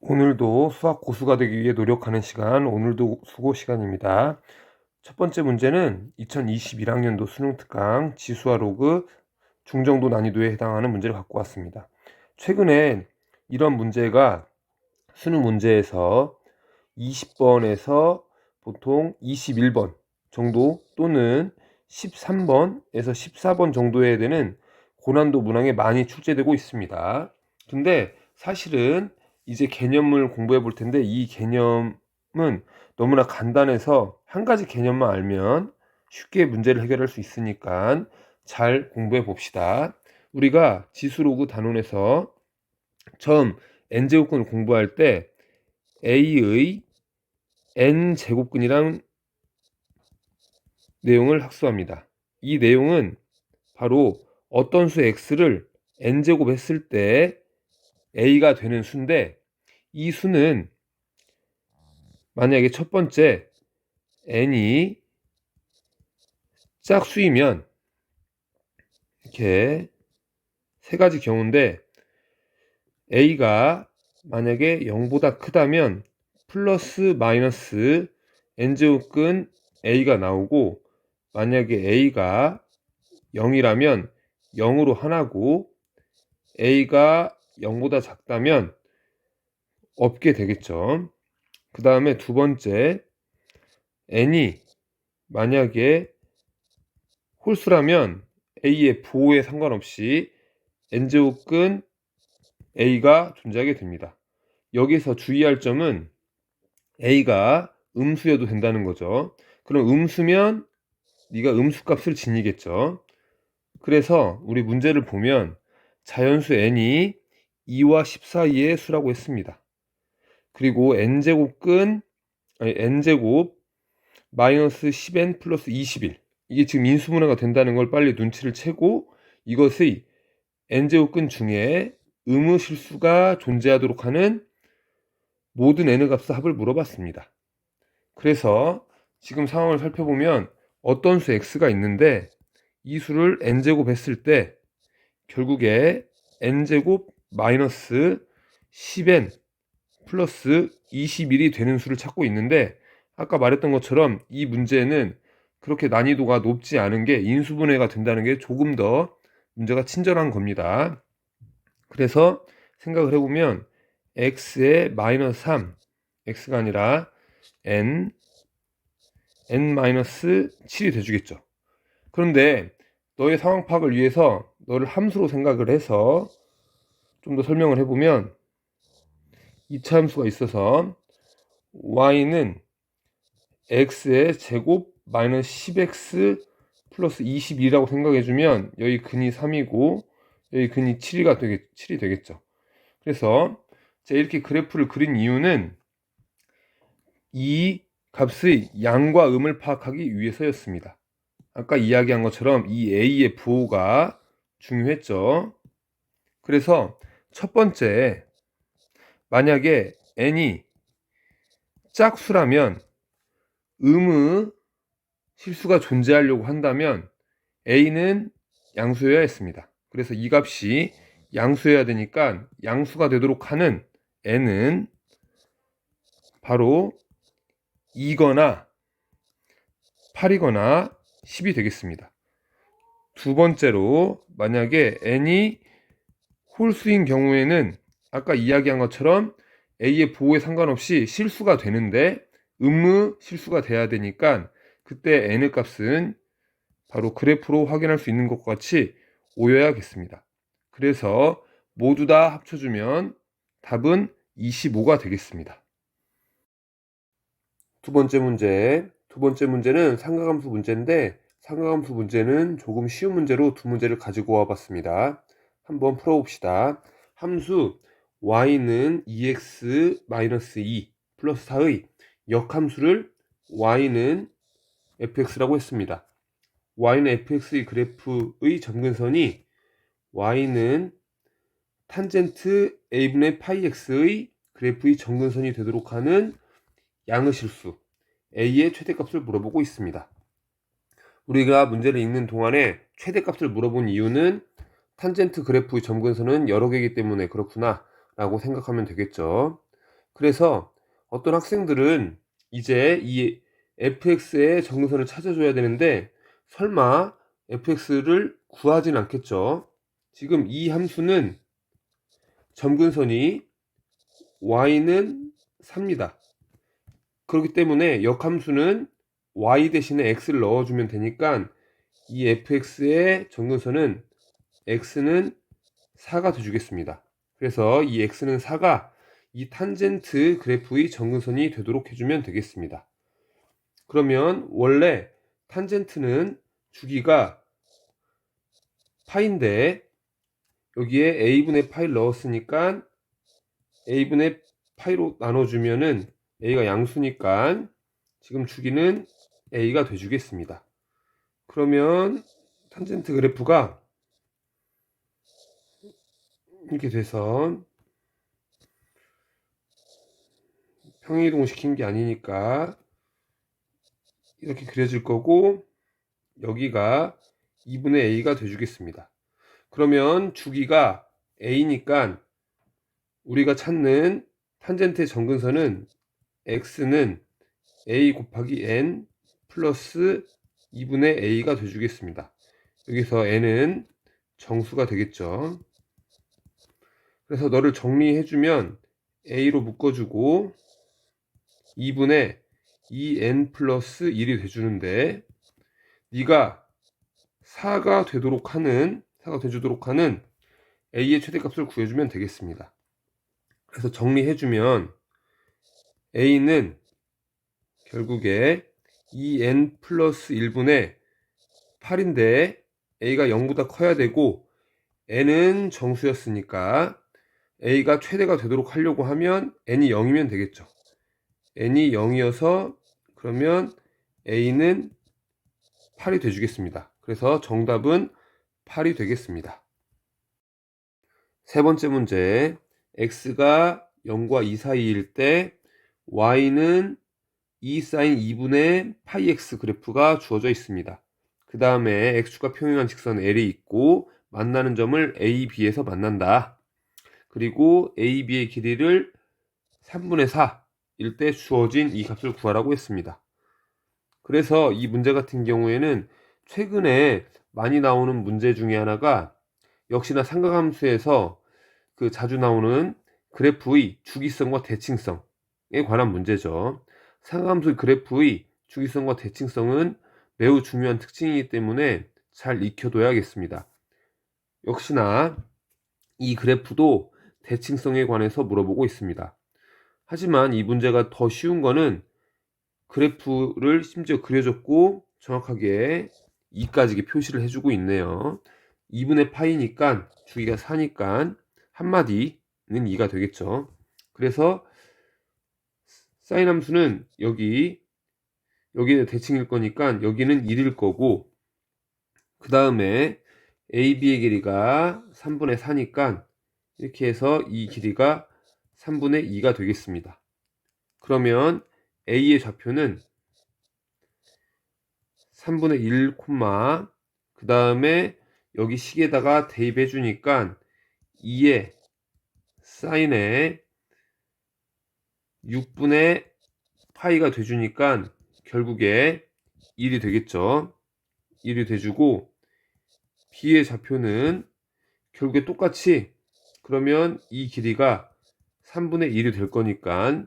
오늘도 수학 고수가 되기 위해 노력하는 시간, 오늘도 수고 시간입니다. 첫 번째 문제는 2021학년도 수능 특강 지수와 로그 중정도 난이도에 해당하는 문제를 갖고 왔습니다. 최근에 이런 문제가 수능 문제에서 20번에서 보통 21번 정도 또는 13번에서 14번 정도에 되는 고난도 문항에 많이 출제되고 있습니다. 근데 사실은 이제 개념을 공부해 볼 텐데 이 개념은 너무나 간단해서 한 가지 개념만 알면 쉽게 문제를 해결할 수 있으니까 잘 공부해 봅시다. 우리가 지수로그 단원에서 처음 n제곱근을 공부할 때 a의 n제곱근이란 내용을 학습합니다. 이 내용은 바로 어떤 수 x를 n제곱 했을 때 a가 되는 수인데 이 수는 만약에 첫 번째 n이 짝수이면 이렇게 세 가지 경우인데 a가 만약에 0보다 크다면 플러스 마이너스 n제곱근 a가 나오고 만약에 a가 0이라면 0으로 하나고 a가 0보다 작다면 없게 되겠죠. 그 다음에 두 번째 n이 만약에 홀수라면 a의 부호에 상관없이 n제곱근 a가 존재하게 됩니다. 여기서 주의할 점은 a가 음수여도 된다는 거죠. 그럼 음수면 네가 음수값을 지니겠죠. 그래서 우리 문제를 보면 자연수 n이 2와 10 사이의 수라고 했습니다. 그리고 n제곱근 아니 n제곱 마이너스 10n 플러스 21 이게 지금 인수분해가 된다는 걸 빨리 눈치를 채고 이것의 n제곱근 중에 의무 실수가 존재하도록 하는 모든 n의 값의 합을 물어봤습니다. 그래서 지금 상황을 살펴보면 어떤 수 x가 있는데 이 수를 n제곱 했을 때 결국에 n제곱 마이너스 10n 플러스 21이 되는 수를 찾고 있는데 아까 말했던 것처럼 이 문제는 그렇게 난이도가 높지 않은 게 인수분해가 된다는 게 조금 더 문제가 친절한 겁니다. 그래서 생각을 해보면 x의 마이너스 3 x가 아니라 n n 마이너스 7이 돼주겠죠. 그런데 너의 상황 파악을 위해서 너를 함수로 생각을 해서 좀 더 설명을 해보면 2차 함수가 있어서 y는 x의 제곱 마이너스 10x 플러스 22라고 생각해주면 여기 근이 3이고 여기 근이 7이가 되겠, 7이 되겠죠. 그래서 제가 이렇게 그래프를 그린 이유는 이 값의 양과 음을 파악하기 위해서였습니다. 아까 이야기한 것처럼 이 a의 부호가 중요했죠. 그래서 첫 번째 만약에 n이 짝수라면 음의 실수가 존재하려고 한다면 a는 양수여야 했습니다. 그래서 이 값이 양수여야 되니까 양수가 되도록 하는 n은 바로 2거나 8이거나 10이 되겠습니다. 두 번째로 만약에 n이 홀수인 경우에는 아까 이야기한 것처럼 A의 보호에 상관없이 실수가 되는데 음무 실수가 돼야 되니까 그때 n의 값은 바로 그래프로 확인할 수 있는 것과 같이 오여야겠습니다. 그래서 모두 다 합쳐주면 답은 25가 되겠습니다. 두 번째 문제. 두 번째 문제는 상가함수 문제인데 상가함수 문제는 조금 쉬운 문제로 두 문제를 가지고 와 봤습니다. 한번 풀어봅시다. 함수 y는 2x-2 플러스 4의 역함수를 y는 fx라고 했습니다. y는 fx의 그래프의 점근선이 y는 탄젠트 a분의 파이 x의 그래프의 점근선이 되도록 하는 양의 실수 a의 최대값을 물어보고 있습니다. 우리가 문제를 읽는 동안에 최대값을 물어본 이유는 탄젠트 그래프의 점근선은 여러 개이기 때문에 그렇구나 라고 생각하면 되겠죠. 그래서 어떤 학생들은 이제 이 fx의 정근선을 찾아줘야 되는데 설마 fx를 구하진 않겠죠. 지금 이 함수는 점근선이 y는 3입니다. 그렇기 때문에 역함수는 y 대신에 x를 넣어주면 되니까 이 fx의 정근선은 x는 4가 돼주겠습니다. 그래서 이 x는 4가 이 탄젠트 그래프의 정근선이 되도록 해주면 되겠습니다. 그러면 원래 탄젠트는 주기가 파인데 여기에 a분의 파이를 넣었으니까 a분의 파이로 나눠주면은 a가 양수니까 지금 주기는 a가 돼주겠습니다. 그러면 탄젠트 그래프가 이렇게 돼서 평행이동 시킨 게 아니니까 이렇게 그려질 거고 여기가 2분의 a가 돼주겠습니다. 그러면 주기가 a니까 우리가 찾는 탄젠트의 정근선은 x는 a 곱하기 n 플러스 2분의 a가 돼주겠습니다. 여기서 n은 정수가 되겠죠. 그래서 너를 정리해주면 a로 묶어주고 2분의 2n 플러스 1이 돼주는데 네가 4가 되도록 하는 4가 돼주도록 하는 a의 최대값을 구해주면 되겠습니다. 그래서 정리해주면 a는 결국에 2n 플러스 1분의 8인데 a가 0보다 커야 되고 n은 정수였으니까 a가 최대가 되도록 하려고 하면 n이 0이면 되겠죠. n이 0이어서 그러면 a는 8이 돼주겠습니다. 그래서 정답은 8이 되겠습니다. 세 번째 문제 x가 0과 2 사이일 때 y는 2 사인 2분의 파이 x 그래프가 주어져 있습니다. 그 다음에 x축과 평행한 직선 L이 있고 만나는 점을 A, B에서 만난다. 그리고 A, B의 길이를 3분의 4일 때 주어진 이 값을 구하라고 했습니다. 그래서 이 문제 같은 경우에는 최근에 많이 나오는 문제 중에 하나가 역시나 삼각함수에서 그 자주 나오는 그래프의 주기성과 대칭성에 관한 문제죠. 삼각함수의 그래프의 주기성과 대칭성은 매우 중요한 특징이기 때문에 잘 익혀둬야겠습니다. 역시나 이 그래프도 대칭성에 관해서 물어보고 있습니다. 하지만 이 문제가 더 쉬운 거는 그래프를 심지어 그려줬고 정확하게 2까지 표시를 해주고 있네요. 2분의 파이니까 주기가 4니까 한마디는 2가 되겠죠. 그래서 사인 함수는 여기 여기는 대칭일 거니까 여기는 1일 거고 그 다음에 AB의 길이가 3분의 4니까 이렇게 해서 이 길이가 3분의 2가 되겠습니다. 그러면 A의 좌표는 3분의 1, 그 다음에 여기 식에다가 대입해 주니까 2의 사인에 6분의 파이가 돼주니까 결국에 1이 되겠죠. 1이 돼주고 B의 좌표는 결국에 똑같이 그러면 이 길이가 3분의 1이 될 거니까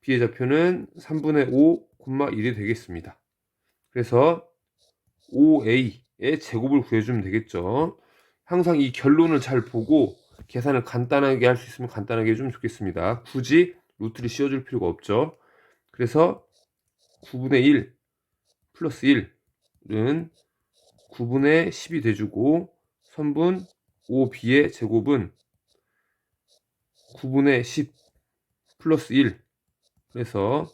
B의 좌표는 3분의 5, 1이 되겠습니다. 그래서 5A의 제곱을 구해주면 되겠죠. 항상 이 결론을 잘 보고 계산을 간단하게 할 수 있으면 간단하게 해주면 좋겠습니다. 굳이 루트를 씌워줄 필요가 없죠. 그래서 9분의 1 플러스 1은 9분의 10이 돼주고 선분 5b의 제곱은 9분의 10 플러스 1 그래서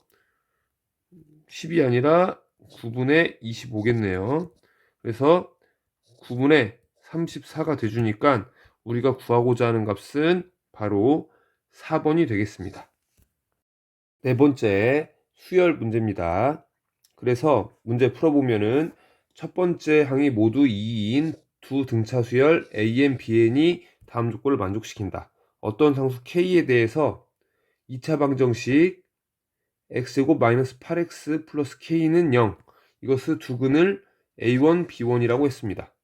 10이 아니라 9분의 25겠네요. 그래서 9분의 34가 돼주니까 우리가 구하고자 하는 값은 바로 4번이 되겠습니다. 네 번째 수열 문제입니다. 그래서 문제 풀어보면은 첫 번째 항이 모두 2인 두 등차 수열 AN, BN이 다음 조건을 만족시킨다. 어떤 상수 K에 대해서 2차 방정식 x제곱 마이너스 8x 플러스 k는 0 이것을 두근을 a1, b1이라고 했습니다.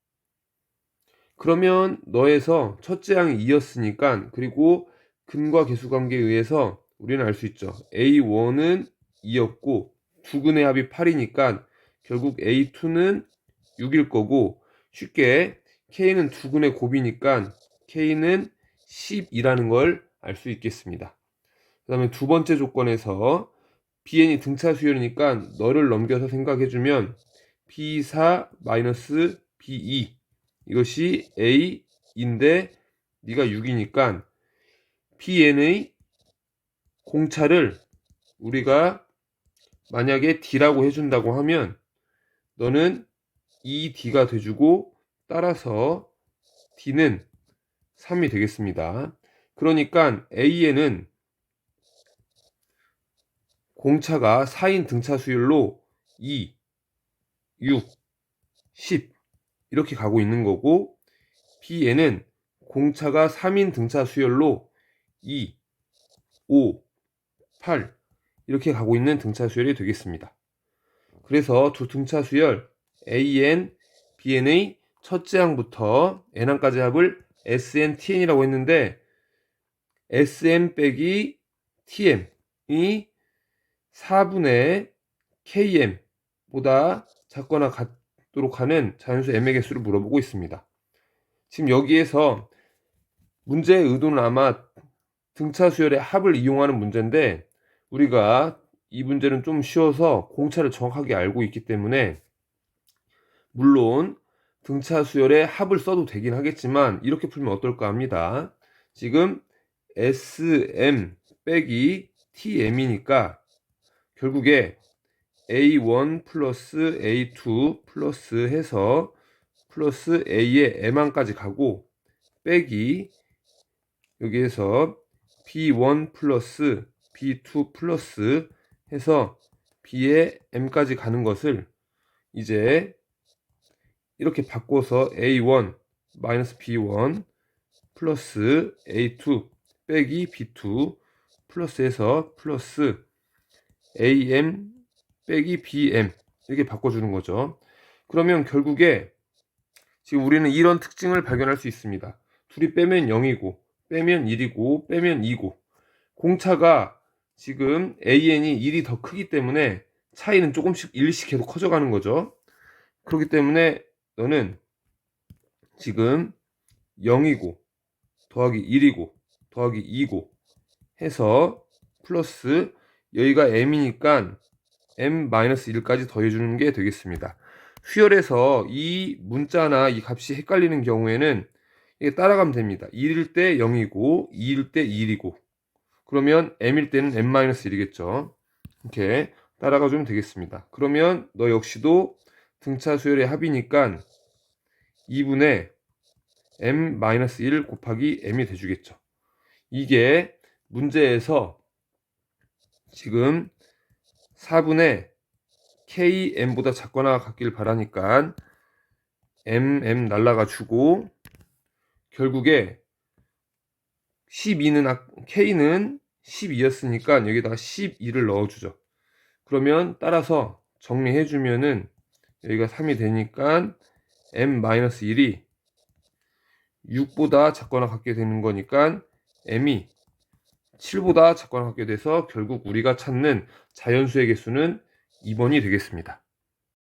그러면 너에서 첫째 항이 2였으니까 그리고 근과 계수 관계에 의해서 우리는 알 수 있죠. a1은 2였고 두근의 합이 8이니까 결국 a2는 6일 거고 쉽게 k는 두근의 곱이니까 k는 10이라는 걸 알 수 있겠습니다. 그 다음에 두 번째 조건에서 bn이 등차 수열이니까 너를 넘겨서 생각해주면 b4 마이너스 b2 이것이 a인데 네가 6이니까 bn의 공차를 우리가 만약에 d라고 해준다고 하면 너는 2d가 돼주고 따라서 d는 3이 되겠습니다. 그러니까 a에는 공차가 4인 등차 수열로 2, 6, 10 이렇게 가고 있는 거고 b에는 공차가 3인 등차 수열로 2, 5, 8 이렇게 가고 있는 등차 수열이 되겠습니다. 그래서 두 등차 수열 AN, BN의 첫째 항부터 N항까지 합을 SN, TN이라고 했는데 SM 빼기 TM이 4분의 KM보다 작거나 같도록 하는 자연수 M의 개수를 물어보고 있습니다. 지금 여기에서 문제의 의도는 아마 등차 수열의 합을 이용하는 문제인데 우리가 이 문제는 좀 쉬워서 공차를 정확하게 알고 있기 때문에 물론 등차 수열의 합을 써도 되긴 하겠지만 이렇게 풀면 어떨까 합니다. 지금 SM 빼기 TM이니까 결국에 A1 플러스 A2 플러스 해서 플러스 A의 M항까지 가고 빼기 여기에서 B1 플러스 B2 플러스 해서 B의 M까지 가는 것을 이제 이렇게 바꿔서 A1 마이너스 B1 플러스 A2 빼기 B2 플러스 해서 플러스 AM 빼기 BM 이렇게 바꿔주는 거죠. 그러면 결국에 지금 우리는 이런 특징을 발견할 수 있습니다. 둘이 빼면 0이고 빼면 1이고 빼면 2고 공차가 지금 AN이 1이 더 크기 때문에 차이는 조금씩 1씩 계속 커져가는 거죠. 그렇기 때문에 너는 지금 0이고 더하기 1이고 더하기 2고 해서 플러스 여기가 m이니까 m-1까지 더해주는 게 되겠습니다. 수열에서 이 문자나 이 값이 헷갈리는 경우에는 이게 따라가면 됩니다. 1일 때 0이고 2일 때 2이고 그러면 m일 때는 m-1이겠죠. 이렇게 따라가 주면 되겠습니다. 그러면 너 역시도 등차 수열의 합이니까 2분의 m-1 곱하기 m이 돼주겠죠. 이게 문제에서 지금 4분의 KM보다 작거나 같길 바라니까 MM 날라가 주고 결국에 12는 K는 12였으니까 여기다가 12를 넣어주죠. 그러면 따라서 정리해 주면은 여기가 3이 되니까 M-1이 6보다 작거나 같게 되는 거니까 M이 7보다 작거나 같게 돼서 결국 우리가 찾는 자연수의 개수는 2번이 되겠습니다.